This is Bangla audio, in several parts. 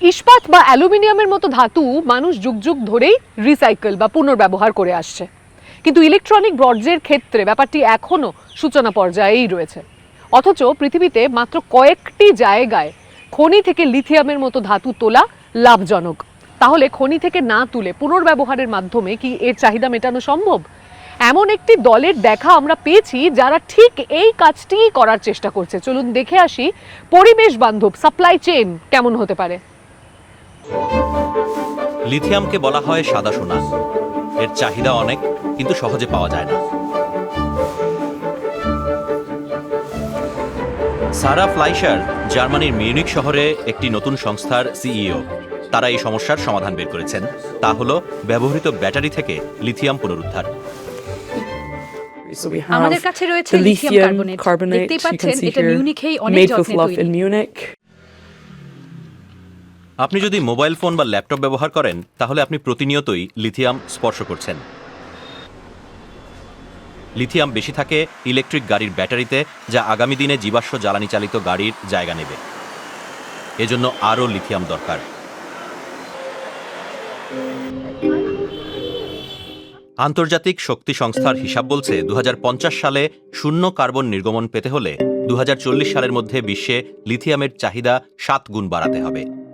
ইস্পাত বা অ্যালুমিনিয়ামের মতো ধাতু মানুষ যুগ যুগ ধরেই রিসাইকেল বা পুনর্ব্যবহার করে আসছে। কিন্তু ইলেকট্রনিক বর্জ্যের ক্ষেত্রে ব্যাপারটি এখনও সূচনা পর্যায়েই রয়েছে। অথচ পৃথিবীতে মাত্র কয়েকটি জায়গায় খনি থেকে লিথিয়ামের মতো ধাতু তোলা লাভজনক। তাহলে খনি থেকে না তুলে পুনর্ব্যবহারের মাধ্যমে কি এর চাহিদা মেটানো সম্ভব? এমন একটি দলের দেখা আমরা পেয়েছি যারা ঠিক এই কাজটিই করার চেষ্টা করছে। চলুন দেখে আসি পরিবেশ বান্ধব সাপ্লাই চেইন কেমন হতে পারে। লিথিয়ামকে বলা হয় সাদা সোনা। এর চাহিদা অনেক কিন্তু সহজে পাওয়া যায় না। সারা ফ্লাইশার জার্মানির মিউনিক শহরে একটি নতুন সংস্থার সিইও। তারা এই সমস্যার সমাধান বের করেছেন। তা হল ব্যবহৃত ব্যাটারি থেকে লিথিয়াম পুনরুদ্ধার। আমাদের কাছে রয়েছে লিথিয়াম কার্বনেট। দেখতেই পাচ্ছেন এটা মিউনিখেই অনেক যত্নে তৈরি। Munich. আপনি যদি মোবাইল ফোন বা ল্যাপটপ ব্যবহার করেন, তাহলে আপনি প্রতিনিয়তই লিথিয়াম স্পর্শ করছেন। লিথিয়াম বেশি থাকে ইলেকট্রিক গাড়ির ব্যাটারিতে, যা আগামী দিনে জীবাশ্ম জ্বালানি চালিত গাড়ির জায়গা নেবে। এজন্য আরও লিথিয়াম দরকার। আন্তর্জাতিক শক্তি সংস্থার হিসাব বলছে দু হাজার পঞ্চাশ সালে শূন্য কার্বন নির্গমন পেতে হলে দু হাজার চল্লিশ সালের মধ্যে বিশ্বে লিথিয়ামের চাহিদা সাত গুণ বাড়াতে হবে।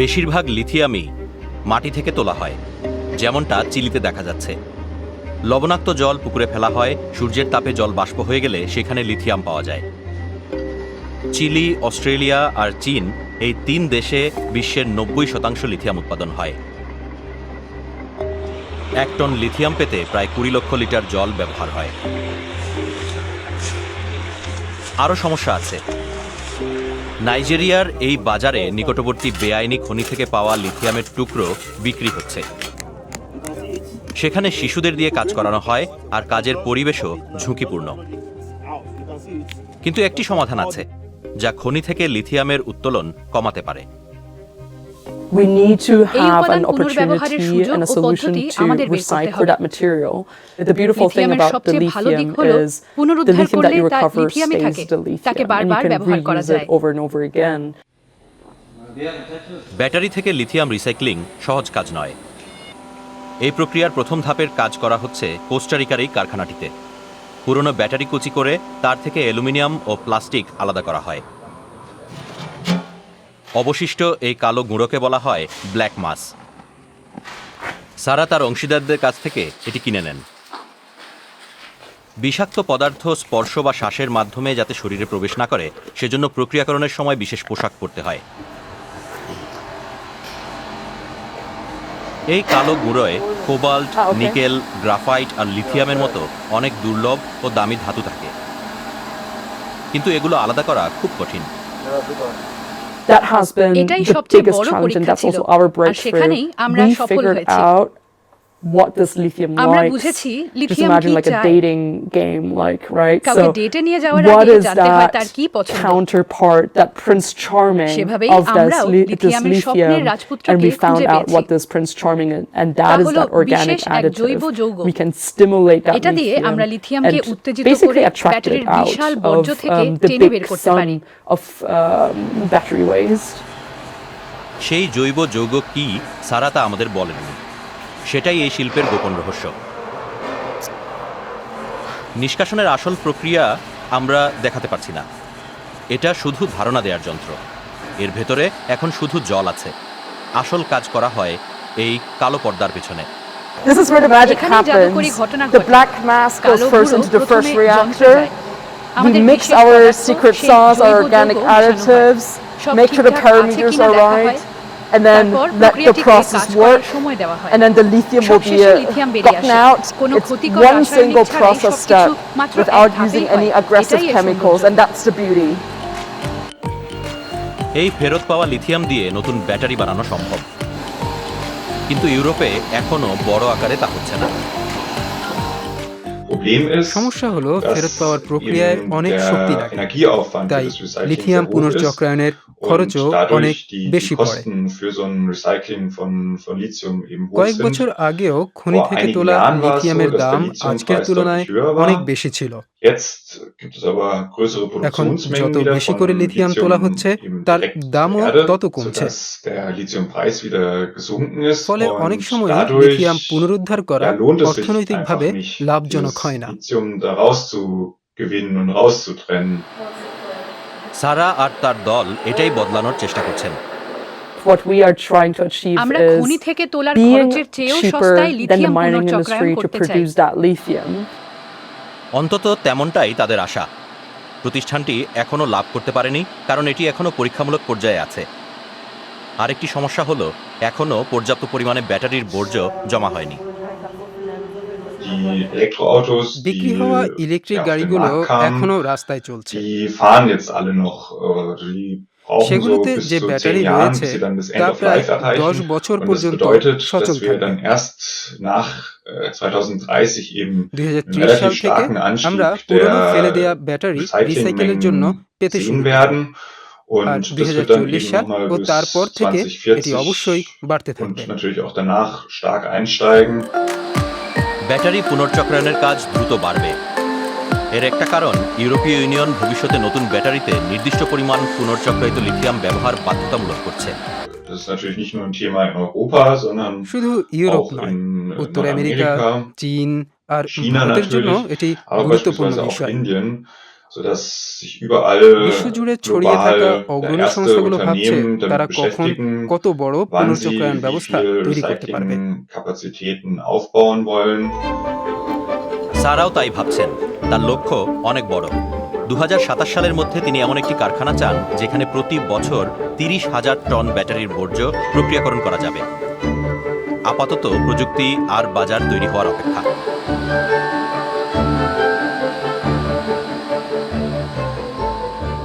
বেশিরভাগ লিথিয়ামই মাটি থেকে তোলা হয়, যেমনটা চিলিতে দেখা যাচ্ছে। লবণাক্ত জল পুকুরে ফেলা হয়, সূর্যের তাপে জল বাষ্প হয়ে গেলে সেখানে লিথিয়াম পাওয়া যায়। চিলি, অস্ট্রেলিয়া আর চীন এই তিন দেশে বিশ্বের নব্বই শতাংশ লিথিয়াম উৎপাদন হয়। এক টন লিথিয়াম পেতে প্রায় কুড়ি লক্ষ লিটার জল ব্যবহার হয়। আরও সমস্যা আছে। নাইজেরিয়ার এই বাজারে নিকটবর্তী বেআইনি খনি থেকে পাওয়া লিথিয়ামের টুকরো বিক্রি হচ্ছে। সেখানে শিশুদের দিয়ে কাজ করানো হয় আর কাজের পরিবেশও ঝুঁকিপূর্ণ। কিন্তু একটি সমাধান আছে, যা খনি থেকে লিথিয়ামের উত্তোলন কমাতে পারে। We need to have an opportunity and a solution to recycle that material. The beautiful thing about the lithium is the lithium that you recover stays the lithium and you can reuse it over and over again. Battery থেকে লিথিয়াম রিসাইক্লিং সহজ কাজ নয় এই প্রক্রিয়ার প্রথম ধাপের কাজ করা হচ্ছে কোস্টারিকার এই কারখানাটিতে পুরনো ব্যাটারি কুচি করে তার থেকে অ্যালুমিনিয়াম ও প্লাস্টিক আলাদা করা হয় অবশিষ্ট এই কালো গুঁড়োকে বলা হয় ব্ল্যাক মাস সারা তার অংশীদারদের কাছ থেকে এটি কিনে নেন। বিষাক্ত পদার্থ স্পর্শ বা শ্বাসের মাধ্যমে যাতে শরীরে প্রবেশ না করে সেজন্য প্রক্রিয়াকরণের সময় বিশেষ পোশাক পরতে হয়। এই কালো গুঁড়োয় কোবাল্ট Ah, নিকেল গ্রাফাইট আর লিথিয়ামের মতো অনেক দুর্লভ ও দামি ধাতু থাকে। কিন্তু এগুলো আলাদা করা খুব কঠিন। এটাই the সবচেয়ে biggest বড় challenge, and পরীক্ষা that's also ছিল। our আর. সেখানেই আমরা সফল হয়েছি। What this lithium আমরা likes. বুঝেছি Just লিথিয়াম imagine কি like a চায়। dating game, like right. কাউকে So, ডেটে নিয়ে যাওয়ার what আগে is জানতে হয় that তার কি পছন্দ। counterpart, that Prince Charming সেভাবেই of this, আমরাও li- this লিথিয়ামের স্বপ্নের lithium, রাজপুত্রকে and we found খুঁজে out what this Prince Charming is, and that is হলো that organic বিশেষ এক জৈব additive. We can stimulate that এটা দিয়ে lithium লিথিয়ামকে and উত্তেজিত basically করে attract it ব্যাটারির out বিশাল of বর্জ্য থেকে um, the টেনে বের big করতে পারি। sun of um, battery waste. সেই জৈব যৌগ কি সারা তা আমাদের বলেননি সেটাই এই শিল্পের গোপন রহস্য নিষ্কাশনের আসল প্রক্রিয়া আমরা দেখাতে পারছি না এটা শুধু ধারণা দেওয়ার যন্ত্র এর ভেতরে এখন শুধু জল আছে আসল কাজ করা হয় এই কালো পর্দার পেছনে This is where the magic happens. The black mass goes first into the first reactor. আমাদের We mix বিশেষ our পদার্থ, secret সেই sauce, our জৈব organic যৌগ additives, make sure the parameters are right, and then let the process work. হয়। And then the lithium will be uh, gotten out. It's one single process step without using any aggressive chemicals, and that's the beauty. এই ফেরত পাওয়া লিথিয়াম দিয়ে নতুন ব্যাটারি বানানো সম্ভব কিন্তু ইউরোপে এখনও বড় আকারে তা হচ্ছে না সমস্যা হলো ফেরত পাওয়ার প্রক্রিয়ায় অনেক শক্তি লাগে তাই লিথিয়াম পুনর্চক্রায়নের খরচও অনেক বেশি কয়েক বছর আগেও খনি থেকে তোলা লিথিয়ামের দাম আজকের তুলনায় অনেক বেশি ছিল। এখন যত বেশি করে লিথিয়াম তোলা হচ্ছে তার দামও তত কমছে। ফলে অনেক সময় লিথিয়াম পুনরুদ্ধার করা অর্থনৈতিকভাবে লাভজনক হয় না। সারা আর তার দল এটাই বদলানোর চেষ্টা করছেন। What we are trying to achieve আমরা খনি থেকে তোলার খরচের চেয়েও সস্তায় লিথিয়াম mining পুনর্চক্রায়ন industry to করতে চাই। produce that lithium. অন্তত তেমনটাই তাদের আশা। প্রতিষ্ঠানটি এখনও লাভ করতে পারেনি কারণ এটি এখনও পরীক্ষামূলক পর্যায়ে আছে। আরেকটি সমস্যা হলো এখনও পর্যাপ্ত পরিমাণে ব্যাটারির বর্জ্য জমা হয়নি। বিক্রি হওয়া ইলেকট্রিক গাড়িগুলো এখনও রাস্তায় চলছে সেগুলোতে যে ব্যাটারি রয়েছে তা প্রায় দশ বছর পর্যন্ত সচল থাকে আমরা ফেলে দেওয়া ব্যাটারি রিসাইকেলের জন্য পেতে শুরু আর দুই হাজার চল্লিশ সাল ও তারপর থেকে এটি অবশ্যই বাড়তে থাকবে ব্যাটারি পুনর্চক্রায়নের কাজ দ্রুত বাড়বে। এর একটা কারণ ইউরোপীয় ইউনিয়ন ভবিষ্যতে নতুন ব্যাটারিতে নির্দিষ্ট পরিমাণ পুনর্চক্রায়িত লিথিয়াম ব্যবহার বাধ্যতামূলক করছে। শুধু ইউরোপ নয় in উত্তর আমেরিকা চীন আর ভারতের জন্য এটি গুরুত্বপূর্ণ বিষয়। Sodass sich überall বিশ্বজুড়ে ছড়িয়ে থাকা অগ্রণী সংস্থাগুলো ভাবছে Unternehmen তারা damit কখন beschäftigen, কত বড় wann sie wie ব্যবস্থা তৈরি করতে পারবে। Recycling-Kapazitäten aufbauen wollen. সারাও তাই ভাবছেন। তার লক্ষ্য অনেক বড়। দু হাজার সাতাশ সালের মধ্যে তিনি এমন একটি কারখানা চান যেখানে প্রতি বছর তিরিশ হাজার টন ব্যাটারির বর্জ্য প্রক্রিয়াকরণ করা যাবে। আপাতত প্রযুক্তি আর বাজার তৈরি হওয়ার অপেক্ষা।